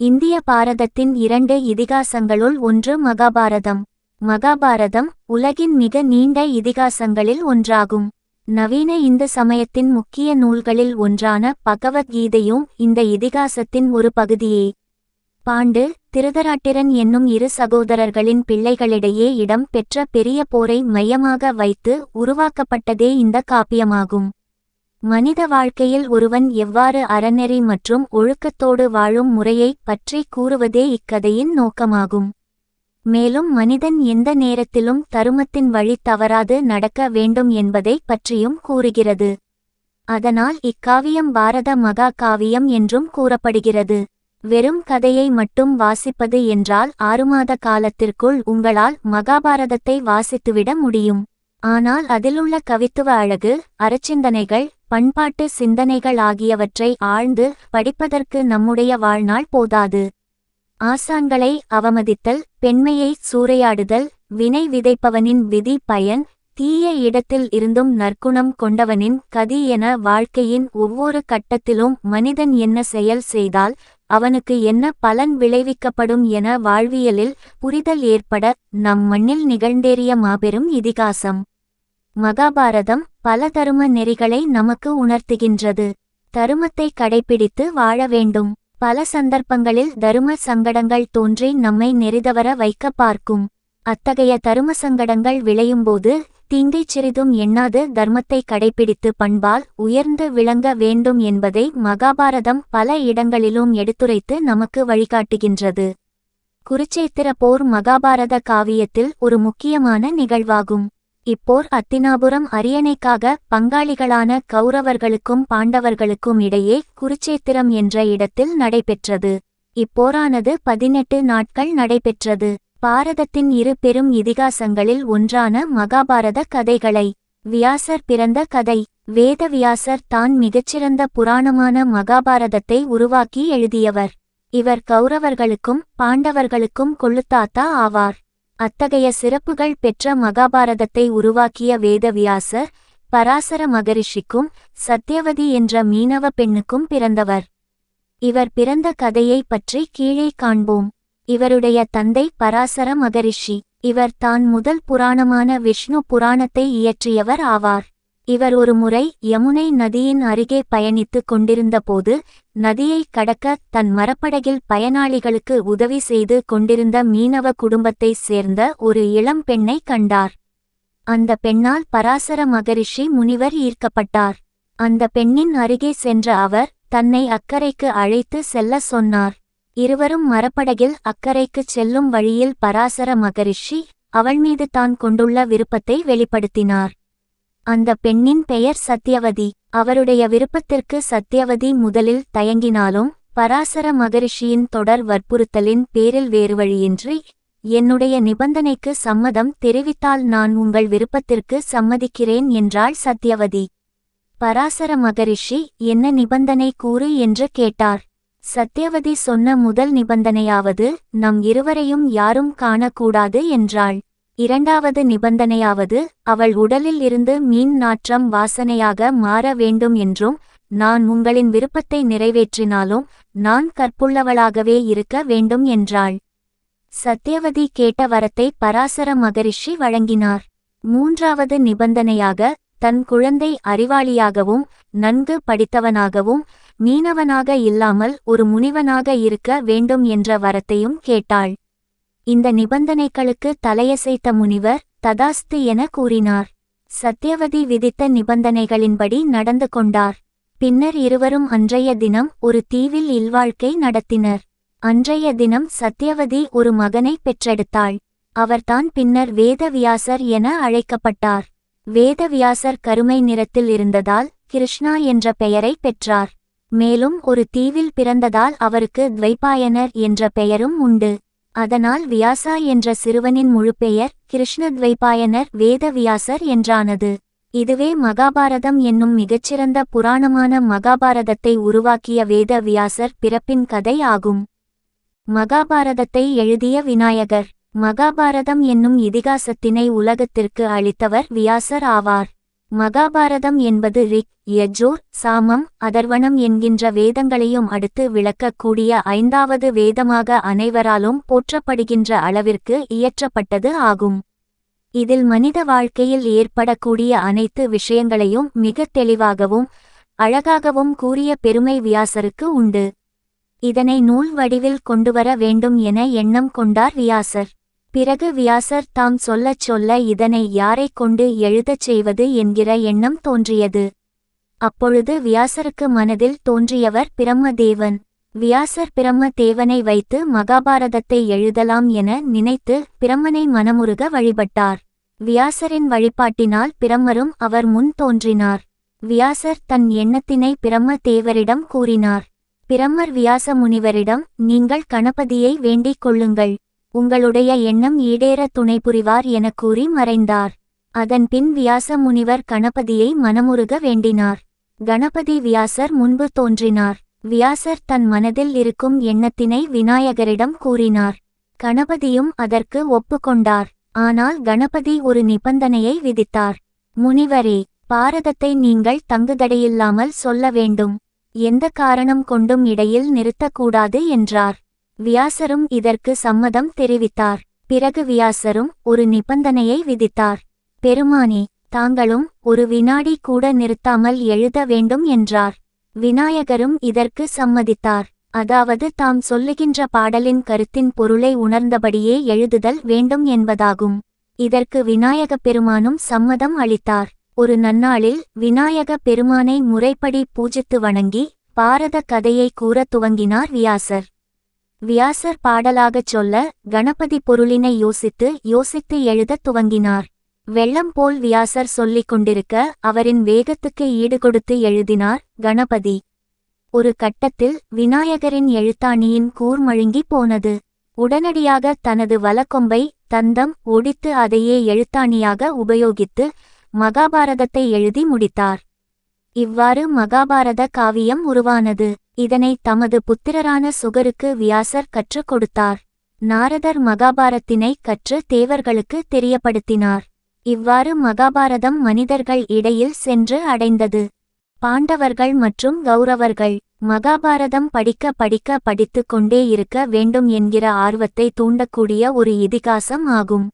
இந்திய பாரதத்தின் இரண்டு இதிகாசங்களுள் ஒன்று மகாபாரதம். மகாபாரதம் உலகின் மிக நீண்ட இதிகாசங்களில் ஒன்றாகும். நவீன இந்து சமயத்தின் முக்கிய நூல்களில் ஒன்றான பகவத்கீதையும் இந்த இதிகாசத்தின் ஒரு பகுதியே. பாண்டு திருதராட்டிரன் என்னும் இரு சகோதரர்களின் பிள்ளைகளிடையே இடம் பெற்ற பெரிய போரை மையமாக வைத்து உருவாக்கப்பட்டதே இந்த காப்பியமாகும். மனித வாழ்க்கையில் ஒருவன் எவ்வாறு அறநெறி மற்றும் ஒழுக்கத்தோடு வாழும் முறையை பற்றி கூறுவதே இக்கதையின் நோக்கமாகும். மேலும் மனிதன் எந்த நேரத்திலும் தருமத்தின் வழி தவறாது நடக்க வேண்டும் என்பதை பற்றியும் கூறுகிறது. அதனால் இக்காவியம் பாரத மகா காவியம் என்றும் கூறப்படுகிறது. வெறும் கதையை மட்டும் வாசிப்பது என்றால் ஆறு மாத காலத்திற்குள் உங்களால் மகாபாரதத்தை வாசித்துவிட முடியும். ஆனால் அதிலுள்ள கவித்துவ அழகு அறச்சிந்தனைகள் பண்பாட்டு சிந்தனைகள் ஆகியவற்றை ஆழ்ந்து படிப்பதற்கு நம்முடைய வாழ்நாள் போதாது. ஆசான்களை அவமதித்தல் பெண்மையை சூறையாடுதல் வினை விதைப்பவனின் விதி பயன் தீய இடத்தில் இருந்தும் நற்குணம் கொண்டவனின் கதி என வாழ்க்கையின் ஒவ்வொரு கட்டத்திலும் மனிதன் என்ன செயல் செய்தால் அவனுக்கு என்ன பலன் விளைவிக்கப்படும் என வாழ்வியலில் புரிதல் ஏற்பட நம் மண்ணில் நிகழ்ந்தேறிய மாபெரும் இதிகாசம். மகாபாரதம் பல தரும நெறிகளை நமக்கு உணர்த்துகின்றது. தருமத்தை கடைபிடித்து வாழ வேண்டும். பல சந்தர்ப்பங்களில் தரும சங்கடங்கள் தோன்றி நம்மை நெறிதவர வைக்க பார்க்கும். அத்தகைய தரும சங்கடங்கள் விளையும்போது தீங்கை சிறிதும் எண்ணாது தர்மத்தை கடைபிடித்து பண்பால் உயர்ந்து விளங்க வேண்டும் என்பதை மகாபாரதம் பல இடங்களிலும் எடுத்துரைத்து நமக்கு வழிகாட்டுகின்றது. குருச்சேத்திர போர் மகாபாரத காவியத்தில் ஒரு முக்கியமான நிகழ்வாகும். இப்போர் அத்தினாபுரம் அரியணைக்காக பங்காளிகளான கௌரவர்களுக்கும் பாண்டவர்களுக்கும் இடையே குருச்சேத்திரம் என்ற இடத்தில் நடைபெற்றது. இப்போரானது பதினெட்டு நாட்கள் நடைபெற்றது. பாரதத்தின் இரு பெரும் இதிகாசங்களில் ஒன்றான மகாபாரத கதைகளை வியாசர் பிறந்த கதை வேத வியாசர் தான் மிகச்சிறந்த புராணமான மகாபாரதத்தை உருவாக்கி எழுதியவர். இவர் கௌரவர்களுக்கும் பாண்டவர்களுக்கும் கொள்ளுத்தாத்தா ஆவார். அத்தகைய சிறப்புகள் பெற்ற மகாபாரதத்தை உருவாக்கிய வேதவியாசர் பராசர மகரிஷிக்கும் சத்யவதி என்ற மீனவ பெண்ணுக்கும் பிறந்தவர். இவர் பிறந்த கதையை பற்றி கீழே காண்போம். இவருடைய தந்தை பராசர மகரிஷி. இவர் தான் முதல் புராணமான விஷ்ணு புராணத்தை இயற்றியவர் ஆவார். இவர் ஒரு முறை யமுனை நதியின் அருகே பயணித்துக் கொண்டிருந்தபோது நதியை கடக்க தன் மரப்படகில் பயனாளிகளுக்கு உதவி செய்து கொண்டிருந்த மீனவ குடும்பத்தைச் சேர்ந்த ஒரு இளம் பெண்ணை கண்டார். அந்த பெண்ணால் பராசர மகரிஷி முனிவர் ஈர்க்கப்பட்டார். அந்த பெண்ணின் அருகே சென்ற அவர் தன்னை அக்கறைக்கு அழைத்து செல்ல சொன்னார். இருவரும் மரப்படகில் அக்கறைக்குச் செல்லும் வழியில் பராசர மகரிஷி அவள் மீது தான் கொண்டுள்ள விருப்பத்தை வெளிப்படுத்தினார். அந்த பெண்ணின் பெயர் சத்யவதி. அவருடைய விருப்பத்திற்கு சத்யவதி முதலில் தயங்கினாலும் பராசர மகரிஷியின் தொடர் வற்புறுத்தலின் பேரில் வேறு வழியின்றி என்னுடைய நிபந்தனைக்கு சம்மதம் தெரிவித்தால் நான் உங்கள் விருப்பத்திற்கு சம்மதிக்கிறேன் என்றாள் சத்யவதி. பராசர மகரிஷி என்ன நிபந்தனை கூறு? என்று கேட்டார். சத்யவதி சொன்ன முதல் நிபந்தனையாவது நம் இருவரையும் யாரும் காணக்கூடாது என்றாள். இரண்டாவது நிபந்தனையாவது அவள் உடலில் இருந்து மீன் நாற்றம் வாசனையாக மாற வேண்டும் என்றும் நான் உங்களின் விருப்பத்தை நிறைவேற்றினாலும் நான் கற்புள்ளவளாகவே இருக்க வேண்டும் என்றாள். சத்யவதி கேட்ட வரத்தை பராசர மகரிஷி வழங்கினார். மூன்றாவது நிபந்தனையாக தன் குழந்தை அறிவாளியாகவும் நன்கு படித்தவனாகவும் மீனவனாக இல்லாமல் ஒரு முனிவனாக இருக்க வேண்டும் என்ற வரத்தையும் கேட்டாள். இந்த நிபந்தனைகளுக்கு தலையசைத்த முனிவர் ததாஸ்து என கூறினார். சத்யவதி விதித்த நிபந்தனைகளின்படி நடந்து கொண்டார். பின்னர் இருவரும் அன்றைய தினம் ஒரு தீவில் இல்வாழ்க்கை நடத்தினர். அன்றைய தினம் சத்யவதி ஒரு மகனை பெற்றெடுத்தாள். அவர்தான் பின்னர் வேதவியாசர் என அழைக்கப்பட்டார். வேதவியாசர் கருமை நிறத்தில் இருந்ததால் கிருஷ்ணா என்ற பெயரை பெற்றார். மேலும் ஒரு தீவில் பிறந்ததால் அவருக்கு துவைபாயனர் என்ற பெயரும் உண்டு. அதனால் வியாசா என்ற சிறுவனின் முழுப்பெயர் கிருஷ்ணத்வைபாயனர் வேத வியாசர் என்றானது. இதுவே மகாபாரதம் என்னும் மிகச்சிறந்த புராணமான மகாபாரதத்தை உருவாக்கிய வேத வியாசர் பிறப்பின் கதை ஆகும். மகாபாரதத்தை எழுதிய விநாயகர். மகாபாரதம் என்னும் இதிகாசத்தினை உலகத்திற்கு அளித்தவர் வியாசர் ஆவார். மகாபாரதம் என்பது ரிக் யஜூர் சாமம் அதர்வனம் என்கின்ற வேதங்களையும் அடுத்து விளக்கக்கூடிய ஐந்தாவது வேதமாக அனைவராலும் போற்றப்படுகின்ற அளவிற்கு இயற்றப்பட்டது ஆகும். இதில் மனித வாழ்க்கையில் ஏற்படக்கூடிய அனைத்து விஷயங்களையும் மிகத் தெளிவாகவும் அழகாகவும் கூறிய பெருமை வியாசருக்கு உண்டு. இதனை நூல் வடிவில் கொண்டுவர வேண்டும் என எண்ணம் கொண்டார் வியாசர். பிறகு வியாசர் தாம் சொல்லச் சொல்ல இதனை யாரைக் கொண்டு எழுதச் செய்வது என்கிற எண்ணம் தோன்றியது. அப்பொழுது வியாசருக்கு மனதில் தோன்றியவர் பிரம்மதேவன். வியாசர் பிரம்ம தேவனை வைத்து மகாபாரதத்தை எழுதலாம் என நினைத்து பிரம்மனை மனமுருக வழிபட்டார். வியாசரின் வழிபாட்டினால் பிரம்மரும் அவர் முன் தோன்றினார். வியாசர் தன் எண்ணத்தினை பிரம்ம தேவரிடம் கூறினார். பிரம்மர் வியாச முனிவரிடம் நீங்கள் கணபதியை வேண்டிக் கொள்ளுங்கள். உங்களுடைய எண்ணம் ஈடேற துணை புரிவார் என கூறி மறைந்தார். அதன்பின் வியாச முனிவர் கணபதியை மனமுருக வேண்டினார். கணபதி வியாசர் முன்பு தோன்றினார். வியாசர் தன் மனதில் இருக்கும் எண்ணத்தினை விநாயகரிடம் கூறினார். கணபதியும் அதற்கு ஒப்புக்கொண்டார். ஆனால் கணபதி ஒரு நிபந்தனையை விதித்தார். முனிவரே பாரதத்தை நீங்கள் தங்குதடையில்லாமல் சொல்ல வேண்டும். எந்த காரணம் கொண்டும் இடையில் நிறுத்தக்கூடாது என்றார். வியாசரும் இதற்கு சம்மதம் தெரிவித்தார். பிறகு வியாசரும் ஒரு நிபந்தனையை விதித்தார். பெருமானே தாங்களும் ஒரு வினாடி கூட நிறுத்தாமல் எழுத வேண்டும் என்றார். விநாயகரும் இதற்கு சம்மதித்தார். அதாவது தாம் சொல்லுகின்ற பாடலின் கருத்தின் பொருளை உணர்ந்தபடியே எழுதுதல் வேண்டும் என்பதாகும். இதற்கு விநாயகப் பெருமானும் சம்மதம் அளித்தார். ஒரு நன்னாளில் விநாயக பெருமானை முறைப்படி பூஜித்து வணங்கி பாரத கதையை கூற துவங்கினார் வியாசர். வியாசர் பாடலாகச் சொல்ல கணபதி பொருளினை யோசித்து யோசித்து எழுதத் துவங்கினார். வெள்ளம் போல் வியாசர் சொல்லிக் கொண்டிருக்க அவரின் வேகத்துக்கு ஈடுகொடுத்து எழுதினார் கணபதி. ஒரு கட்டத்தில் விநாயகரின் எழுத்தாணியின் கூர்மழுங்கி போனது. உடனடியாக தனது வலக்கொம்பை தந்தம் ஒடித்து அதையே எழுத்தாணியாக உபயோகித்து மகாபாரதத்தை எழுதி முடித்தார். இவ்வாறு மகாபாரத காவியம் உருவானது. இதனை தமது புத்திரரான சுகருக்கு வியாசர் கற்றுக் கொடுத்தார். நாரதர் மகாபாரத்தினை கற்று தேவர்களுக்கு தெரியப்படுத்தினார். இவ்வாறு மகாபாரதம் மனிதர்கள் இடையில் சென்று அடைந்தது. பாண்டவர்கள் மற்றும் கௌரவர்கள் மகாபாரதம் படிக்க படிக்க படித்து கொண்டே இருக்க வேண்டும் என்கிற ஆர்வத்தை தூண்டக்கூடிய ஒரு இதிகாசம் ஆகும்.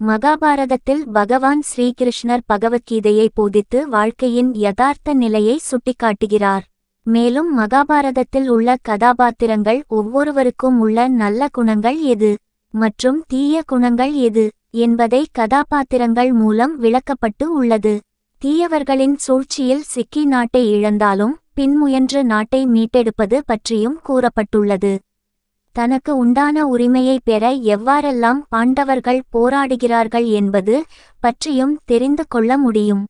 மகாபாரதத்தில் பகவான் ஸ்ரீகிருஷ்ணர் பகவத்கீதையை போதித்து வாழ்க்கையின் யதார்த்த நிலையை சுட்டிக்காட்டுகிறார். மேலும் மகாபாரதத்தில் உள்ள கதாபாத்திரங்கள் ஒவ்வொருவருக்கும் உள்ள நல்ல குணங்கள் எது? மற்றும் தீய குணங்கள் எது? என்பதை கதாபாத்திரங்கள் மூலம் விளக்கப்பட்டு உள்ளது. தீயவர்களின் சூழ்ச்சியில் சிக்கி நாட்டை இழந்தாலும் பின்முயன்று நாட்டை மீட்டெடுப்பது பற்றியும் கூறப்பட்டுள்ளது. தனக்கு உண்டான உரிமையை பெற எவ்வாறெல்லாம் பாண்டவர்கள் போராடுகிறார்கள் என்பது பற்றியும் தெரிந்து கொள்ள முடியும்.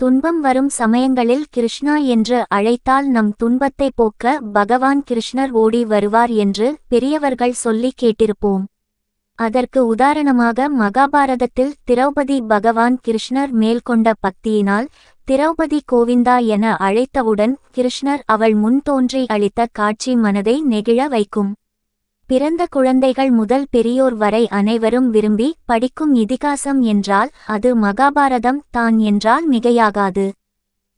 துன்பம் வரும் சமயங்களில் கிருஷ்ணா என்று அழைத்தால் நம் துன்பத்தை போக்க பகவான் கிருஷ்ணர் ஓடி வருவார் என்று பெரியவர்கள் சொல்லி கேட்டிருப்போம். அதற்கு உதாரணமாக மகாபாரதத்தில் திரௌபதி பகவான் கிருஷ்ணர் மேல் கொண்ட பக்தியினால் திரௌபதி கோவிந்தா என அழைத்தவுடன் கிருஷ்ணர் அவள் முன் தோன்றி அளித்த காட்சி மனதை நெகிழ வைக்கும். பிறந்த குழந்தைகள் முதல் பெரியோர் வரை அனைவரும் விரும்பி படிக்கும் இதிகாசம் என்றால் அது மகாபாரதம் தான் என்றால் மிகையாகாது.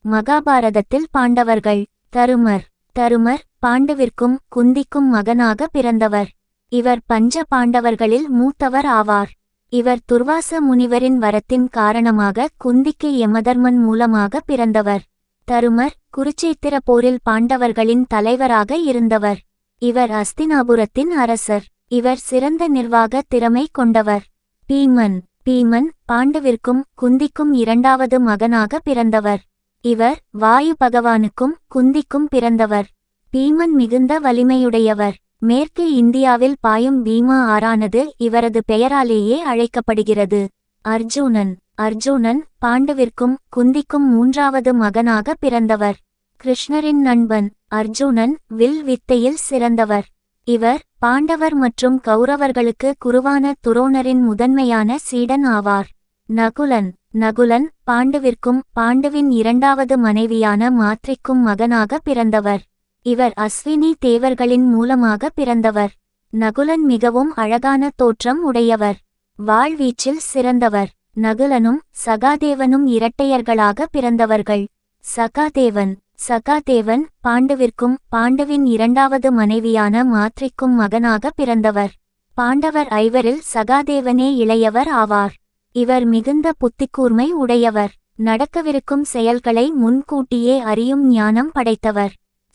மகாபாரதத்தில் பாண்டவர்கள் தருமர் தருமர் பாண்டவிற்கும் குந்திக்கும் மகனாக பிறந்தவர். இவர் பஞ்ச பாண்டவர்களில் மூத்தவர் ஆவார். இவர் துர்வாச முனிவரின் வரத்தின் காரணமாக குந்திக்கு யமதர்மன் மூலமாக பிறந்தவர். தருமர் குருச்சேத்திர போரில் பாண்டவர்களின் தலைவராக இருந்தவர். இவர் அஸ்தினாபுரத்தின் அரசர். இவர் சிறந்த நிர்வாக திறமை கொண்டவர். பீமன். பீமன் பாண்டுவிற்கும் குந்திக்கும் இரண்டாவது மகனாக பிறந்தவர். இவர் வாயு பகவானுக்கும் குந்திக்கும் பிறந்தவர். பீமன் மிகுந்த வலிமையுடையவர். மேற்கு இந்தியாவில் பாயும் பீமா ஆறானது இவரது பெயராலேயே அழைக்கப்படுகிறது. அர்ஜுனன். அர்ஜுனன் பாண்டுவிற்கும் குந்திக்கும் மூன்றாவது மகனாக பிறந்தவர். கிருஷ்ணரின் நண்பன். அர்ஜுனன் வில் வித்தையில் சிறந்தவர். இவர் பாண்டவர் மற்றும் கௌரவர்களுக்கு குருவான துரோணரின் முதன்மையான சீடன் ஆவார். நகுலன் நகுலன் பாண்டுவிற்கும் பாண்டுவின் இரண்டாவது மனைவியான மாத்ரிக்கும் மகனாக பிறந்தவர். இவர் அஸ்வினி தேவர்களின் மூலமாக பிறந்தவர். நகுலன் மிகவும் அழகான தோற்றம் உடையவர். வாழ்வீச்சில் சிறந்தவர். நகுலனும் சகாதேவனும் இரட்டையர்களாக பிறந்தவர்கள். சகாதேவன் சகாதேவன் பாண்டவிற்கும் பாண்டவின் இரண்டாவது மனைவியான மாத்ரிக்கும் மகனாக பிறந்தவர். பாண்டவர் ஐவரில் சகாதேவனே இளையவர் ஆவார். இவர் மிகுந்த புத்திக்கூர்மை உடையவர். நடக்கவிருக்கும் செயல்களை முன்கூட்டியே அறியும் ஞானம் படைத்தவர்.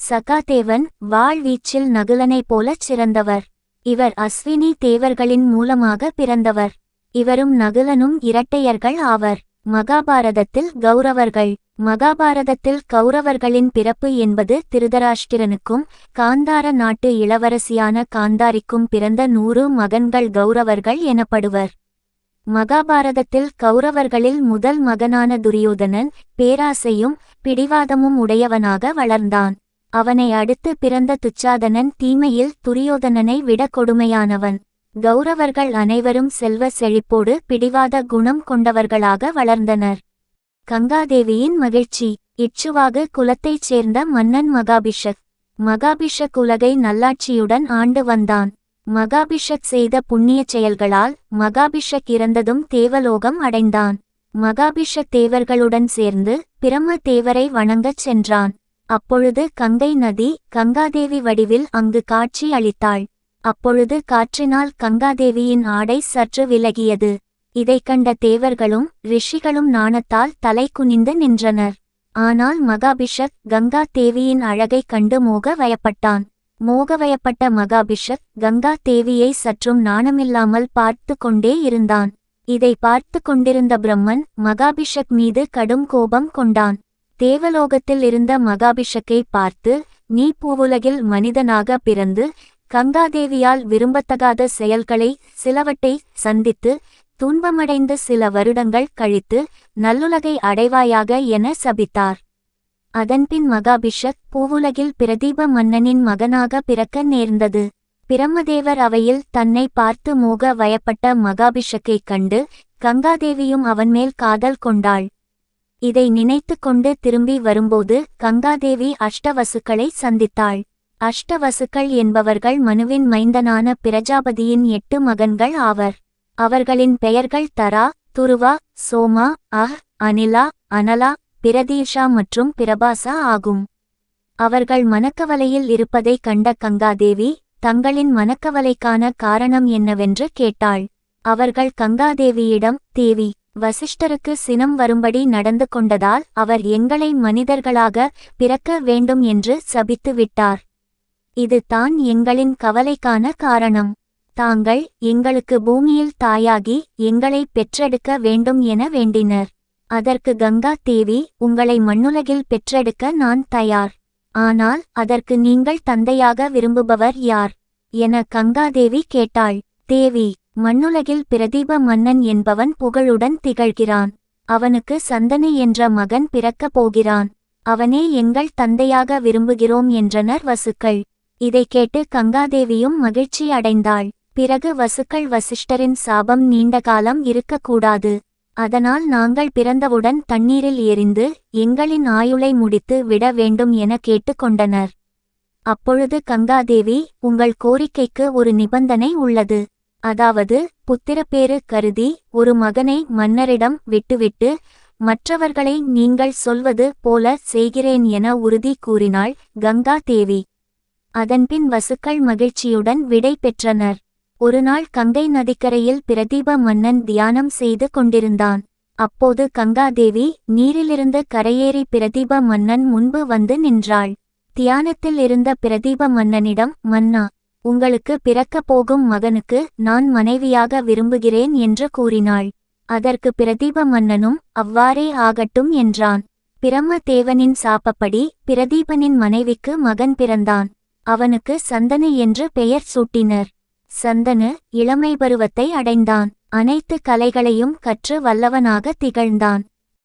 சகாதேவன் வாழ்வீச்சில் நகுலனைப் போலச் சிறந்தவர். இவர் அஸ்வினி தேவர்களின் மூலமாக பிறந்தவர். இவரும் நகுலனும் இரட்டையர்கள் ஆவர். மகாபாரதத்தில் கௌரவர்கள். மகாபாரதத்தில் கௌரவர்களின் பிறப்பு என்பது திருதராஷ்டிரனுக்கும் காந்தார நாட்டு இளவரசியான காந்தாரிக்கும் பிறந்த நூறு மகன்கள் கௌரவர்கள் எனப்படுவர். மகாபாரதத்தில் கௌரவர்களில் முதல் மகனான துரியோதனன் பேராசையும் பிடிவாதமும் உடையவனாக வளர்ந்தான். அவனை அடுத்து பிறந்த துச்சாதனன் தீமையில் துரியோதனனை விட கொடுமையானவன். கௌரவர்கள் அனைவரும் செல்வ செழிப்போடு பிடிவாத குணம் கொண்டவர்களாக வளர்ந்தனர். கங்காதேவியின் மகிழ்ச்சி. இச்சுவாகு குலத்தைச் சேர்ந்த மன்னன் மகாபிஷக். மகாபிஷக் உலகை நல்லாட்சியுடன் ஆண்டு வந்தான். மகாபிஷக் செய்த புண்ணியச் செயல்களால் மகாபிஷக் இறந்ததும் தேவலோகம் அடைந்தான். மகாபிஷக் தேவர்களுடன் சேர்ந்து பிரம்ம தேவரை வணங்கச் சென்றான். அப்பொழுது கங்கை நதி கங்காதேவி வடிவில் அங்கு காட்சி அளித்தாள். அப்பொழுது காற்றினால் கங்காதேவியின் ஆடை சற்று விலகியது. இதைக் கண்ட தேவர்களும் ரிஷிகளும் நாணத்தால் தலை குனிந்து நின்றனர். ஆனால் மகாபிஷக் கங்கா தேவியின் அழகைக் கண்டு மோக வயப்பட்டான். மோகவயப்பட்ட மகாபிஷக் கங்கா தேவியை சற்றும் நாணமில்லாமல் பார்த்து கொண்டே இருந்தான். இதை பார்த்து கொண்டிருந்த பிரம்மன் மகாபிஷக் மீது கடும் கோபம் கொண்டான். தேவலோகத்தில் இருந்த மகாபிஷக்கை பார்த்து நீ பூவுலகில் மனிதனாக பிறந்து கங்காதேவியால் விரும்பத்தகாத செயல்களை சிலவற்றை சந்தித்து துன்பமடைந்து சில வருடங்கள் கழித்து நல்லுலகை அடைவாயாக என சபித்தார். அதன்பின் மகாபிஷக் பூவுலகில் பிரதீப மன்னனின் மகனாக பிறக்க நேர்ந்தது. பிரம்மதேவர் அவையில் தன்னை பார்த்து மூக வயப்பட்ட மகாபிஷக்கைக் கண்டு கங்காதேவியும் அவன்மேல் காதல் கொண்டாள். இதை நினைத்து கொண்டு திரும்பி வரும்போது கங்காதேவி அஷ்டவசுக்களை சந்தித்தாள். அஷ்டவசுக்கள் என்பவர்கள் மனுவின் மைந்தனான பிரஜாபதியின் எட்டு மகன்கள் ஆவர். அவர்களின் பெயர்கள் தரா துருவா சோமா அஹ் அனிலா அனலா பிரதீஷா மற்றும் பிரபாசா ஆகும். அவர்கள் மனக்கவலையில் இருப்பதைக் கண்ட கங்காதேவி தங்களின் மனக்கவலைக்கான காரணம் என்னவென்று கேட்டாள். அவர்கள் கங்காதேவியிடம் தேவி வசிஷ்டருக்கு சினம் வரும்படி நடந்து கொண்டதால் அவர் எங்களை மனிதர்களாக பிறக்க வேண்டும் என்று சபித்து விட்டார். இது தான் எங்களின் கவலைக்கான காரணம். தாங்கள் எங்களுக்கு பூமியில் தாயாகி எங்களை பெற்றெடுக்க வேண்டும் என வேண்டினர். அதற்கு கங்கா தேவி உங்களை மண்ணுலகில் பெற்றெடுக்க நான் தயார். ஆனால் அதற்கு நீங்கள் தந்தையாக விரும்புபவர் யார்? என கங்காதேவி கேட்டாள். தேவி மண்ணுலகில் பிரதீப மன்னன் என்பவன் புகழுடன் திகழ்கிறான். அவனுக்கு சந்தனு என்ற மகன் பிறக்கப் போகிறான். அவனே எங்கள் தந்தையாக விரும்புகிறோம் என்றனர் வசுக்கள். இதை கேட்டு கங்காதேவியும் மகிழ்ச்சி அடைந்தாள். பிறகு வசுக்கள் வசிஷ்டரின் சாபம் நீண்ட காலம் இருக்கக்கூடாது. அதனால் நாங்கள் பிறந்தவுடன் தண்ணீரில் எரிந்து எங்களின் ஆயுளை முடித்து விட வேண்டும் என கேட்டுக்கொண்டனர் அப்பொழுது கங்காதேவி உங்கள் கோரிக்கைக்கு ஒரு நிபந்தனை உள்ளது. அதாவது புத்திரப்பேறு கருதி ஒரு மகனை மன்னரிடம் விட்டுவிட்டு மற்றவர்களை நீங்கள் சொல்வது போல செய்கிறேன் என உறுதி கூறினாள் கங்கா தேவி அதன்பின் வசுக்கள் மகிழ்ச்சியுடன் விடை பெற்றனர். ஒருநாள் கங்கை நதிக்கரையில் பிரதீப மன்னன் தியானம் செய்து கொண்டிருந்தான். அப்போது கங்காதேவி நீரிலிருந்து கரையேறி பிரதீப மன்னன் முன்பு வந்து நின்றாள். தியானத்தில் இருந்த பிரதீப மன்னனிடம் மன்னா உங்களுக்கு பிறக்கப் போகும் மகனுக்கு நான் மனைவியாக விரும்புகிறேன் என்று கூறினாள். அதற்கு பிரதீப மன்னனும் அவ்வாறே ஆகட்டும் என்றான். பிரம்ம தேவனின் சாப்பப்படி பிரதீபனின் மனைவிக்கு மகன் பிறந்தான். அவனுக்கு சந்தனு என்று பெயர் சூட்டினர். சந்தனு இளமை பருவத்தை அடைந்தான். அனைத்து கலைகளையும் கற்று வல்லவனாக திகழ்ந்தான்.